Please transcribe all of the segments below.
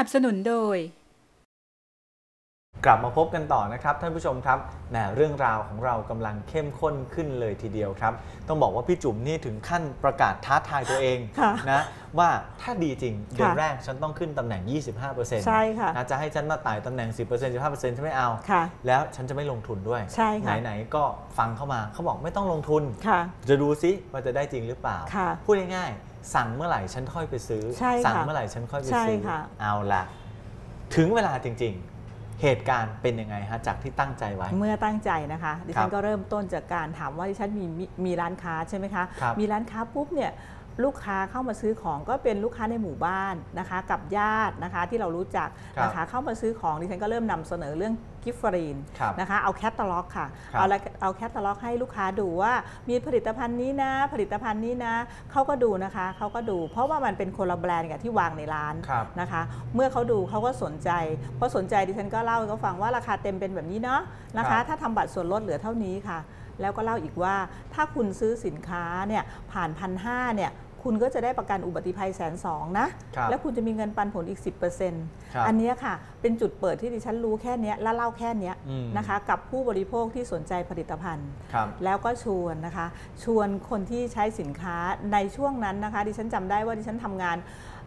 นับสนุนโดย กลับมาพบกันต่อนะครับท่านผู้ชมครับแหมเรื่องราวของเรากำลังเข้มข้นขึ้นเลยทีเดียวครับ ต้องบอกว่าพี่จุ๋มนี่ถึงขั้นประกาศท้าทายตัวเองค่ะนะว่าถ้าดีจริงเดือนค่ะแรกฉันต้องขึ้นตำแหน่ง 25%ใช่ค่ะนะจะให้ฉันมาไต่ตำแหน่ง 10% 15%ฉันไม่เอา ค่ะแล้วฉันจะไม่ลงทุนด้วย ใช่ค่ะไหนๆก็ฟังเข้ามาเขาบอกไม่ต้องลงทุน ค่ะจะดูซิว่าจะได้จริงหรือเปล่า ค่ะ พูดง่ายๆ สั่งเมื่อไหร่ฉันค่อยไปซื้อ ใช่ค่ะสั่งเมื่อไหร่ฉันค่อยไปใช่ซื้อ ค่ะ เอาละถึงเวลาจริงๆ เหตุการณ์เป็นยังไงฮะจากที่ตั้งใจไว้ เมื่อตั้งใจนะคะ ดิครัฉับนก็เริ่มต้นจากการถามว่าดิฉันมีมีมีร้านค้าใช่ไหมคะ ครับมีร้านค้าปุ๊บเนี่ย ลูกค้าเข้ามาซื้อของก็เป็นลูกค้าในหมู่บ้านนะคะ กับญาตินะคะที่เรารู้จักนะคะเข้ามาซื้อของดิฉันก็เริ่มนำเสนอเรื่องกิฟต์ฟรีนครับนะคะเอาแคตตาล็อกค่ะครับเอาละเอาแคตตาล็อกให้ลูกค้าดูว่ามีผลิตภัณฑ์นี้นะ ผลิตภัณฑ์นี้นะเขาก็ดูนะคะเขาก็ดู เพราะว่ามันเป็นคนละแบรนด์กับที่วางในร้านครับนะคะ เมื่อเขาดูเขาก็สนใจพอสนใจดิฉันก็เล่าให้เขาฟังว่าราคาเต็มเป็นแบบนี้เนาะนะครัคะบถ้าทำบัตรส่วนลดเหลือเท่านี้ค่ะแล้วก็เล่าอีกว่าถ้าคุณซื้อสินค้าเนี่ยผ่านพันห้าเนี่ย คุณก็จะได้ประกันอุบัติภัยแสนสองนะครับแล้วคุณจะมีเงินปันผลอีก 10%ครับอันเนี้ยค่ะ เป็นจุดเปิดที่ดิฉันรู้แค่เนี้ยและเล่าแค่เนี้ยอืมนะคะ กับผู้บริโภคที่สนใจผลิตภัณฑ์ครับแล้วก็ชวนนะคะ ชวนคนที่ใช้สินค้าในช่วงนั้นนะคะ ดิฉันจำได้ว่าดิฉันทำงาน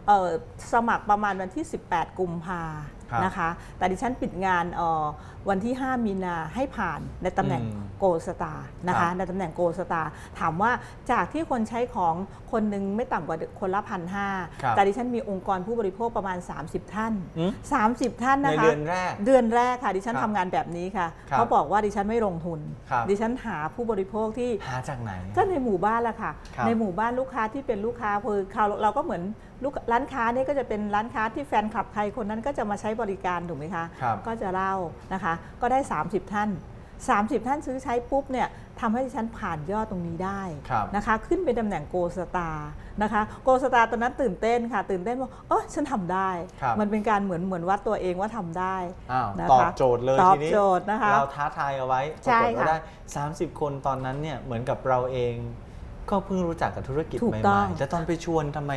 เอ่อสมัครประมาณวันที่ 18 กุมภาครับ นะคะ แต่ดิฉันปิดงานเอ่อวันที่ 5 มีนาให้ผ่านในตำแหน่งอืมโกลสตาร์นะครัคะบในตำแหน่งโกลสตาร์ถามว่าจากที่คนใช้ของคนหนึ่งไม่ต่ำกว่าคนละพันห้าครับแต่ดิฉันมีองค์กรผู้บริโภคประมาณ 30 ท่านอืม30 ท่านในนะคะเดือนแรกเดือนแรกค่ะ ดิฉันครับทำงานแบบนี้ค่ะครับเขาบอกว่าดิฉันไม่ลงทุนครับดิฉันหาผู้บริโภคที่หาจากไหนก็ในหมู่บ้านแหละค่ะครับในหมู่บ้านลูกค้าที่เป็นลูกค้าคือเราเราก็เหมือน ลูกร้านค้าเนี่ยก็จะเป็นร้านค้าที่แฟนคลับใครคนนั้นก็จะมาใช้บริการถูกไหมคะ ครับก็จะเล่านะคะ ก็ได้ 30 ท่าน 30 ท่านซื้อใช้ปุ๊บเนี่ยทำให้ดิฉันผ่านยอดตรงนี้ได้ครับนะคะ ขึ้นเป็นตำแหน่งโกสตาร์นะคะโกสตาร์ตอนนั้นตื่นเต้นค่ะ ตื่นเต้นว่าเออฉันทำได้ ครับ มันเป็นการเหมือนเหมือนวัดตัวเองว่าทำได้ อ้าวนะคะตอบโจทย์เลยตอบทีนี้โจทย์นะคะเราท้าทายเอาไว้ปใช่รากฏว่าค่ะ ได้ 30 คนตอนนั้นเนี่ยเหมือนกับเราเอง ก็เพิ่งรู้จักกับธุรกิจถูใหกต้ม่อง ๆแต่ตอนไปชวนทำไม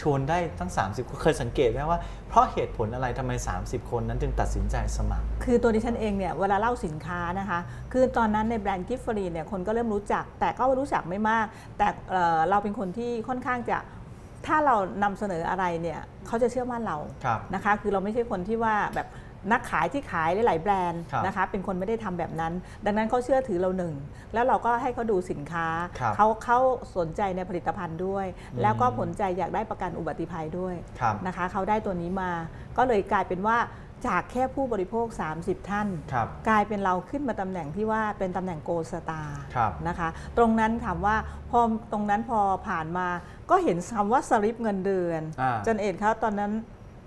ชวนได้ตั้ง 30คนเคยสังเกตไหมว่า เพราะเหตุผลอะไรทำไม 30 คนนั้นจึงตัดสินใจสมัคร คือตัวดิฉันเองเนี่ยเวลาเล่าสินค้านะคะ คือตอนนั้นในแบรนด์กิฟฟรีเนี่ยคนก็เริ่มรู้จัก แต่ก็รู้จักไม่มาก แต่เอ่อเราเป็นคนที่ค่อนข้างจะถ้าเรานำเสนออะไรเนี่ยเขาจะเชื่อมั่นเราครับ นะคะ คือเราไม่ใช่คนที่ว่าแบบ นักขายที่ขายหลาย ๆ แบรนด์ครับนะคะเป็นคนไม่ได้ทำแบบนั้น ดังนั้นเขาเชื่อถือเราหนึ่ง แล้วเราก็ให้เขาดูสินค้าครับเขาเขาสนใจในผลิตภัณฑ์ด้วยอืมแล้วก็ผลใจอยากได้ประกันอุบัติภัยด้วยครับนะคะเขาได้ตัวนี้มาก็เลยกลายเป็นว่าจากแค่ผู้บริโภค 30 ท่านครับกลายเป็นเราขึ้นมาตำแหน่งที่ว่าเป็นตำแหน่งโกลสตาร์ครับนะคะ ตรงนั้นถามว่าพอตรงนั้นพอผ่านมาก็เห็นคำว่าสลิปเงินเดือนอ่าจนเอ็ดเขาตอนนั้น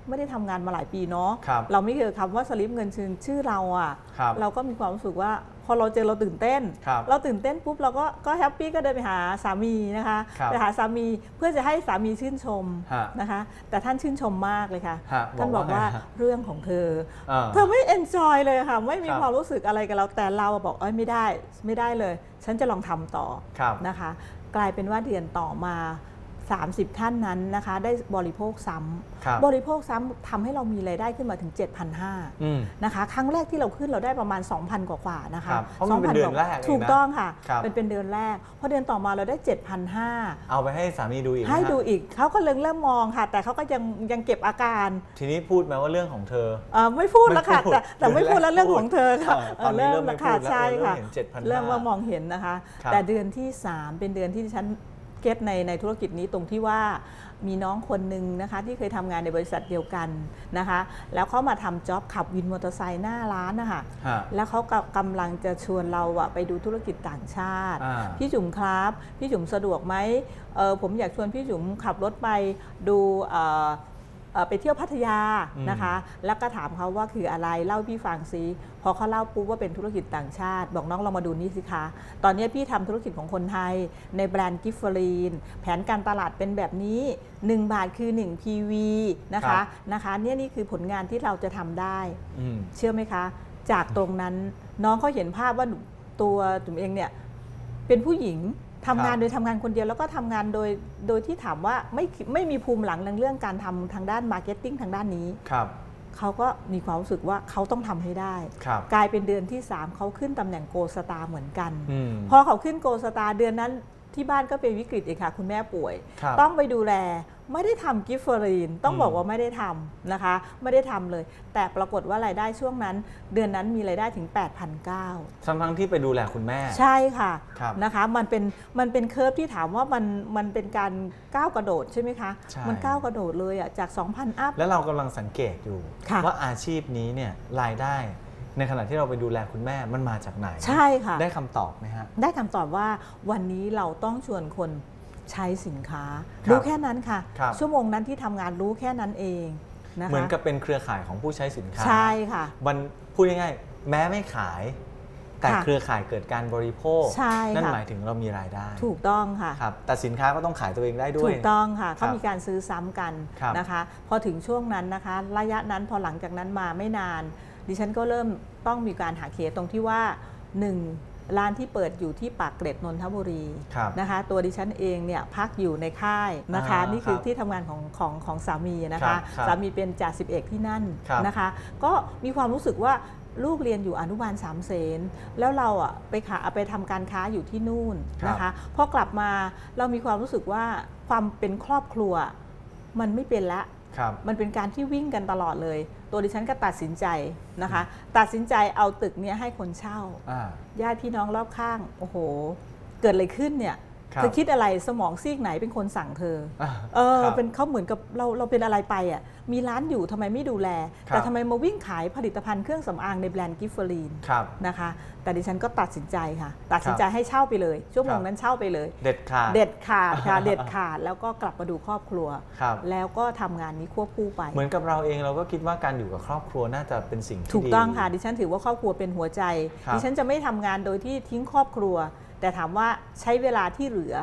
ไม่ได้ทำงานมาหลายปีเนาะครับเราไม่เคยคำว่าสลิปเงินชื่อชื่อเราอะครับเราก็มีความรู้สึกว่าพอเราเจอเราตื่นเต้นครับเราตื่นเต้นปุ๊บเราก็ก็แฮปปี้ก็เดินไปหาสามีนะคะครับไปหาสามีเพื่อจะให้สามีชื่นชมฮะนะคะ แต่ท่านชื่นชมมากเลยค่ะฮะท่านบอกว่าบอกว่าไงฮะเรื่องของเธออ่าเธอไม่เอนจอยเลยค่ะ ไม่มีครับความรู้สึกอะไรกับเราแต่เราอะบอกเอ้ยไม่ได้ไม่ได้เลย ฉันจะลองทำต่อครับนะคะ กลายเป็นว่าเดือนต่อมา 30 ท่านนั้นนะคะได้บริโภคซ้ครับำบริโภคซ้ำทำให้เรามีรายได้ขึ้นมาถึง 7,500อืมนะคะครั้งแรกที่เราขึ้นเราได้ประมาณ 2,000 กว่าๆนะคะครับเพราะมันเป็นเดือนแรกเองนะถูกต้องค่ะครับเป็นเป็นเดือนแรกพอเดือนต่อมาเราได้ 7,500 เอาไปให้สามีดูอีกไหมให้ฮะดูอีกเขาก็เริ่มเริ่มมองค่ะ แต่เขาก็ยังยังเก็บอาการ ทีนี้พูดไหมว่าเรื่องของเธอเอ่อไม่พูดแล้วค่ะไม่พูดแต่แต่ไม่พูดแล้วเดืเรื่ออนงแรกของเธอค่ะพูดตอนนี้เริ่มไม่ค่ะพูดแล้วใช่ค่ะเริ่มเห็น7,500เริ่มว่ามองเห็นนะคะครับแต่เดือนที่ 3 เป็นเดือนที่ดิฉัน เก็ตในในธุรกิจนี้ตรงที่ว่ามีน้องคนหนึ่งนะคะที่เคยทำงานในบริษัทเดียวกันนะคะ แล้วเขามาทำจ็อบขับวินมอเตอร์ไซค์หน้าร้านนะคะฮะแล้วเขากกำลังจะชวนเราอะไปดูธุรกิจต่างชาติอ่าพี่จุ๋มครับ พี่จุ๋มสะดวกไหมเออผมอยากชวนพี่จุ๋มขับรถไปดูเอ่อเอ่อ ไปเที่ยวพัทยาอืมนะคะ แล้วก็ถามเขาว่าคืออะไรเล่าพี่ฟังซิพอเขาเล่าปุ๊บว่าเป็นธุรกิจต่างชาติ บอกน้องลองมาดูนี่สิคะ ตอนนี้พี่ทำธุรกิจของคนไทย ในแบรนด์กิฟฟรีน แผนการตลาดเป็นแบบนี้ 1 บาทคือ 1 PV นะครัคะบนะคะเนี่ยนี่คือผลงานที่เราจะทำได้อืมเชื่อไหมคะ จากตรงนั้นน้องเขาเห็นภาพว่าหนูตัวจุ๋มเองเนี่ยเป็นผู้หญิง ทำงานครับโดยทำงานคนเดียวแล้วก็ทำงานโดยโดยที่ถามว่าไม่ไม่มีภูมิหลังในเรื่องการทำทางด้านมาร์เก็ตติ้งทางด้านนี้ครับเขาก็มีความรู้สึกว่าเขาต้องทำให้ได้ครับกลายเป็นเดือนที่ 3 เขาขึ้นตำแหน่งโกสตาร์เหมือนกันอืมพอเขาขึ้นโกสตาร์เดือนนั้น ที่บ้านก็เป็นวิกฤตอีกค่ะ คุณแม่ป่วย ครับต้องไปดูแลไม่ได้ทำกิฟเฟอรีน ต้องอืม บอกว่าไม่ได้ทำนะคะ ไม่ได้ทำเลย แต่ปรากฏว่ารายได้ช่วงนั้น เดือนนั้นมีรายได้ถึง 8,900 ทั้งทั้งๆที่ไปดูแลคุณแม่ ใช่ค่ะครับนะคะมันเป็นมันเป็นเคอร์ฟที่ถามว่ามันมันเป็นการก้าวกระโดดใช่ไหมคะ ใช่ มันก้าวกระโดดเลยอะจาก 2,000 อัพ แล้วเรากำลังสังเกตอยู่ ค่ะ ว่าอาชีพนี้เนี่ยรายได้ ในขณะที่เราไปดูแลคุณแม่มันมาจากไหน ใช่ค่ะ ได้คำตอบไหมฮะ ได้คำตอบว่าวันนี้เราต้องชวนคนใช้สินค้า ครับรู้แค่นั้นค่ะ ครับ ชั่วโมงนั้นที่ทำงานรู้แค่นั้นเองนะคะเหมือนกับเป็นเครือข่ายของผู้ใช้สินค้า ใช่ค่ะ มันพูดง่ายๆแม้ไม่ขาย แต่ค่ะเครือข่ายเกิดการบริโภค ใช่นั่นค่ะ หมายถึงเรามีรายได้ถูกต้องค่ะ ครับแต่สินค้าก็ต้องขายตัวเองได้ด้วยถูกต้องค่ะครัเขาบมีการซื้อซ้ำกันครับนะคะ พอถึงช่วงนั้นนะคะ ระยะนั้นพอหลังจากนั้นมาไม่นาน ดิฉันก็เริ่มต้องมีการหาเคสตรงที่ว่าหนึ่งร้านที่เปิดอยู่ที่ปากเกร็ดนนทบุรีครับนะคะ ตัวดิฉันเองเนี่ยพักอยู่ในค่ายนะคะอ่านี่คือครับที่ทำงานของของของสามีนะครัคะบครับสามีเป็นจ่าสิบเอกที่นั่นครับนะคะ ก็มีความรู้สึกว่าลูกเรียนอยู่อนุบาลสามเสนแล้วเราอะไปขาไปทำการค้าอยู่ที่นู่นนะคะพอกลับมาเรามีความรู้สึกว่าความเป็นครอบครัวมันไม่เป็นละครับมันเป็นการที่วิ่งกันตลอดเลย ตัวดิฉันก็ตัดสินใจนะคะ ตัดสินใจเอาตึกเนี้ยให้คนเช่า อ่า ญาติพี่น้องรอบข้าง โอ้โห เกิดอะไรขึ้นเนี่ยครับ เธอคิดอะไรสมองซีกไหนเป็นคนสั่งเธออ่าเออครับเป็นเขาเหมือนกับเราเราเป็นอะไรไปอะมีร้านอยู่ทำไมไม่ดูแลครับแต่ทำไมมาวิ่งขายผลิตภัณฑ์เครื่องสำอางในแบรนด์กิฟเฟอรีนครับนะคะ แต่ดิฉันก็ตัดสินใจค่ะ ตัดสินใจให้เช่าไปเลยชั่วโมงครับนั้นเช่าไปเลย เด็ดขาดเด็ดขาดค่ะเด็ดขาดแล้วก็กลับมาดูครอบครัวครับแล้วก็ทำงานนี้ควบคู่ไป เหมือนกับเราเองเราก็คิดว่าการอยู่กับครอบครัวน่าจะเป็นสิ่งที่ถูกดีต้องค่ะดิฉันถือว่าครอบครัวเป็นหัวใจครับดิฉันจะไม่ทำงานโดยที่ทิ้งครอบครัว แต่ถามว่าใช้เวลาที่เหลือ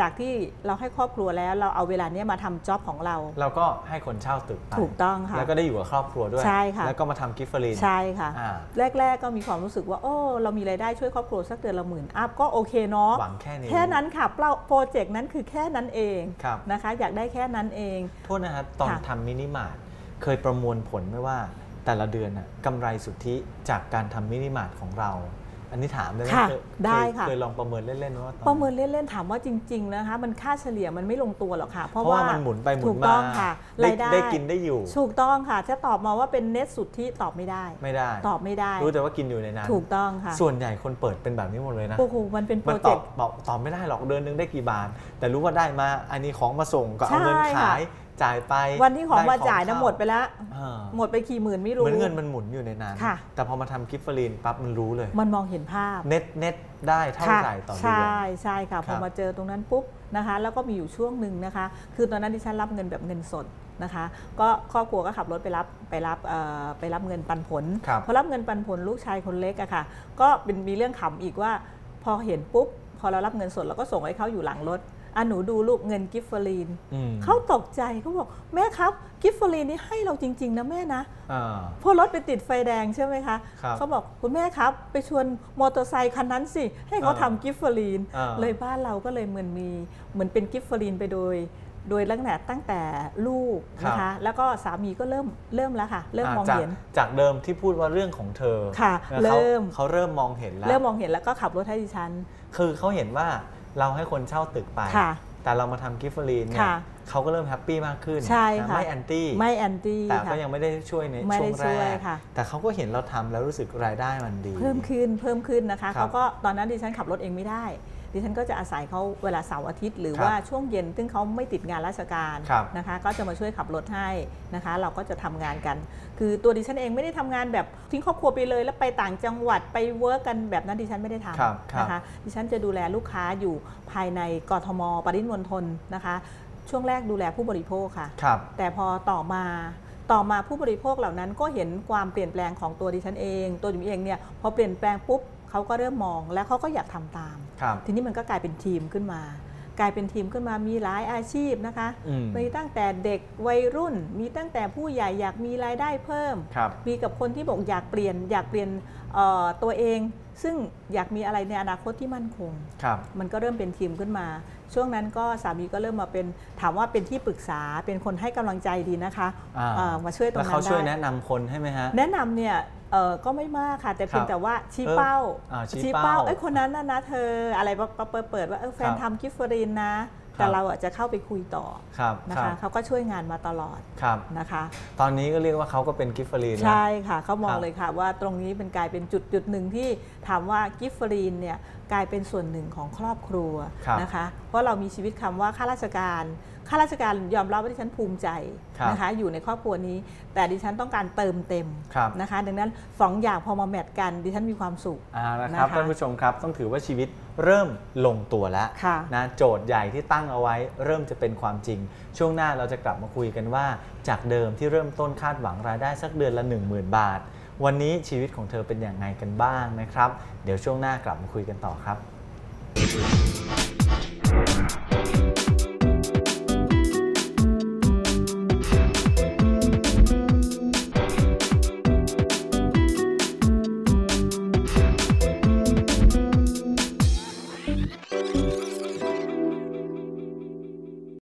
จากที่เราให้ครอบครัวแล้ว เราเอาเวลาเนี้ยมาทำจ็อบของเรา เราก็ให้คนเช่าตึกไปถูกต้องค่ะแล้วก็ได้อยู่กับครอบครัวด้วย ใช่ค่ะ แล้วก็มาทำกิฟต์ฟรีนใช่ค่ะ อ่าแรก ๆ ก็มีความรู้สึกว่า โอ้เรามีรายได้ช่วยครอบครัวสักเดือนละหมื่นอัพก็โอเคเนาะหวังแค่นี้แค่นั้นค่ะเป้าโปรเจกต์นั้นคือแค่นั้นเองครับนะคะ อยากได้แค่นั้นเอง โทษนะครับตอนค่ะ ทำมินิมาร์ทเคยประมวลผลไหมว่าแต่ละเดือนน่ะกำไรสุทธิจากการทำมินิมาร์ทของเรา อันนี้ถามได้ไหมค่ะเคยได้เคยค่ะ เคยลองประเมินเล่นๆว่าตอน ประเมินเล่น ๆ ถามว่าจริง ๆ นะคะ มันค่าเฉลี่ยมันไม่ลงตัวหรอกค่ะ เพเพราะราะว่าว่ามันหมุนไปหมุถูนกมาต้องค่ะได้รายได้ได้กินได้อยู่ ถูกต้องค่ะจะตอบมาว่าเป็นเน็ตสุทธิตอบไม่ได้ ไม่ได้ ตอบไม่ได้ รู้แต่ว่ากินอยู่ในนั้นถูกต้องค่ะส่วนใหญ่คนเปิดเป็นแบบนี้หมดเลยนะ โอ้โหมันเป็นโปมัรนเจตอกบต์บอกตอบไม่ได้หรอกเดือนนึงได้กี่บาท แต่รู้ว่าได้มาอันนี้ของมาส่งก็เอาเงินใช่ค่ะขาย จ่ายไปวันที่ของได้มาจ่ายนะเข้หมดไปแล้วอ่าหมดไปกี่หมื่นไม่เหรู้มือนเงินมันหมุนอยู่ในนั้นค่ะแต่พอมาทำกิฟต์ฟรีนปั๊บมันรู้เลย มันมองเห็นภาพเน็ตเน็ตได้เท่าค่ะไหร่ต่อเดือนใช่ใช่ค่ะคพรัอบมาเจอตรงนั้นปุ๊บนะคะแล้วก็มีอยู่ช่วงหนึ่งนะคะ คือตอนนั้นดิฉันรับเงินแบบเงินสดนะคะก็ครอบครัวก็ขับรถไปรับไปรับเอ่อไปรับเงินปันผลครับพอรับเงินปันผลลูกชายคนเล็กอะค่ะ ก็เป็นมีเรื่องขำอีกว่าพอเห็นปุ๊บพอเรารับเงินสดเราก็ส่งให้เขาอยู่หลังรถ อะหนูดูลูกเงินกิฟต์ฟรีนอืมเขาตกใจเขาบอกแม่ครับ กิฟต์ฟรีนนี่ให้เราจริง ๆ นะแม่นะอ่าพอรถไปติดไฟแดงใช่ไหมคะครับเขาบอกคุณแม่ครับ ไปชวนมอเตอร์ไซคันนั้นสิ ให้เขาอ่าทำกิฟต์ฟรีนอ่าเลยบ้านเราก็เลยเหมือนมีเหมือนเป็นกิฟต์ฟรีนไปโดยโดยลักษณะตั้งแต่ลูกนะคะแล้วก็สามีก็เริ่มเริ่มแล้วค่ะ เริ่มมองจากเห็นจากเดิมที่พูดว่าเรื่องของเธอค่ะแล้วเขาเริ่มเขาเริ่มมองเห็นแล้วเริ่มมองเห็นแล้วก็ขับรถให้ดิฉัน คือเขาเห็นว่า เราให้คนเช่าตึกไป ค่ะแต่เรามาทำกิฟต์ฟรีนเนี่ยค่ะเขาก็เริ่มแฮปปี้มากขึ้นใช่นค่ะ ไม่แอนตี้ไม่แอนตี้แต่ก็ค่ะ ยังไม่ได้ช่วยในไม่ช่ได้วงช่แรวยกค่ะ แต่เขาก็เห็นเราทำแล้วรู้สึกรายได้มันดี เพิ่มขึ้นเพิ่มขึ้นนะคะครับ เขาก็ตอนนั้นดิฉันขับรถเองไม่ได้ ดิฉันก็จะอาศัยเขาเวลาเสาร์อาทิตย์ หรือครับว่าช่วงเย็น ซึ่งเขาไม่ติดงานราชการครับนะคะ ก็จะมาช่วยขับรถให้นะคะ เราก็จะทำงานกัน คือตัวดิฉันเองไม่ได้ทำงานแบบทิ้งครอบครัวไปเลย แล้วไปต่างจังหวัดไปเวิร์กกันแบบนั้นดิฉันไม่ได้ทครับคำรับนะคะ ดิฉันจะดูแลลูกค้าอยู่ภายในกทม ปริมณฑลนะคะ ช่วงแรกดูแลผู้บริโภคค่ะครับแต่พอต่อมาต่อมาผู้บริโภคเหล่านั้นก็เห็นความเปลี่ยนแปลงของตัวดิฉันเอง ตัวดิฉันเองเนี่ยพอเปลี่ยนแปลงปุ๊บเขาก็เริ่มมองแล้วเขาก็อยากทำตามครับ ทีนี้มันก็กลายเป็นทีมขึ้นมา กลายเป็นทีมขึ้นมามีหลายอาชีพนะคะอืมมีตั้งแต่เด็กวัยรุ่น มีตั้งแต่ผู้ใหญ่อยากมีรายได้เพิ่มครับมีกับคนที่บอกอยากเปลี่ยนอยากเปลี่ยนเอ่อตัวเอง ซึ่งอยากมีอะไรในอนาคตที่มั่นคงครับมันก็เริ่มเป็นทีมขึ้นมา ช่วงนั้นก็สามีก็เริ่มมาเป็นถามว่าเป็นที่ปรึกษาเป็นคนให้กำลังใจดีนะคะอ่าเอ่อมาช่วยตรงแล้วนั้เขานช่วยได้แนะนำคนให้ไหมฮะแนะนำเนี่ย เอ่อก็ไม่มากค่ะ แต่เพียคงรับแต่ว่าชี้เออเป้าอ่าชี้เป้าเอ้ยคนนั้นนะนะเธออะไรเปิดเปิดว่าเออแฟนครับทำกิฟเฟอรีนนะแต่ครับเราอะจะเข้าไปคุยต่อครับนะครัคะบเขาก็ช่วยงานมาตลอดครับนะคะ ตอนนี้ก็เรียกว่าเขาก็เป็นกิฟฟรีนแล้วใช่ค่ะเขามอคงรับเลยค่ะว่าตรงนี้เป็นกลายเป็นจุดจุดหนึ่งที่ถามว่ากิฟเฟอรีนเนี่ยกลายเป็นส่วนหนึ่งของครอบครัวครับนะคะ เพราะเรามีชีวิตคำว่าข้าราชการ ข้าราชการยอมรับว่าดิฉันภูมิใจครับนะคะอยู่ในครอบครัวนี้ แต่ดิฉันต้องการเติมเต็มครับนะคะ ดังนั้นสองอย่างพอมาแมทกัน ดิฉันมีความสุขเอาละครับนะคะท่านผู้ชมครับต้องถือว่าชีวิตเริ่มลงตัวแล้วค่ะนะโจทย์ใหญ่ที่ตั้งเอาไว้ เริ่มจะเป็นความจริง ช่วงหน้าเราจะกลับมาคุยกันว่า จากเดิมที่เริ่มต้นคาดหวังรายได้สักเดือนละ 10,000 บาท วันนี้ชีวิตของเธอเป็นอย่างไงกันบ้างนะครับ เดี๋ยวช่วงหน้ากลับมาคุยกันต่อครับ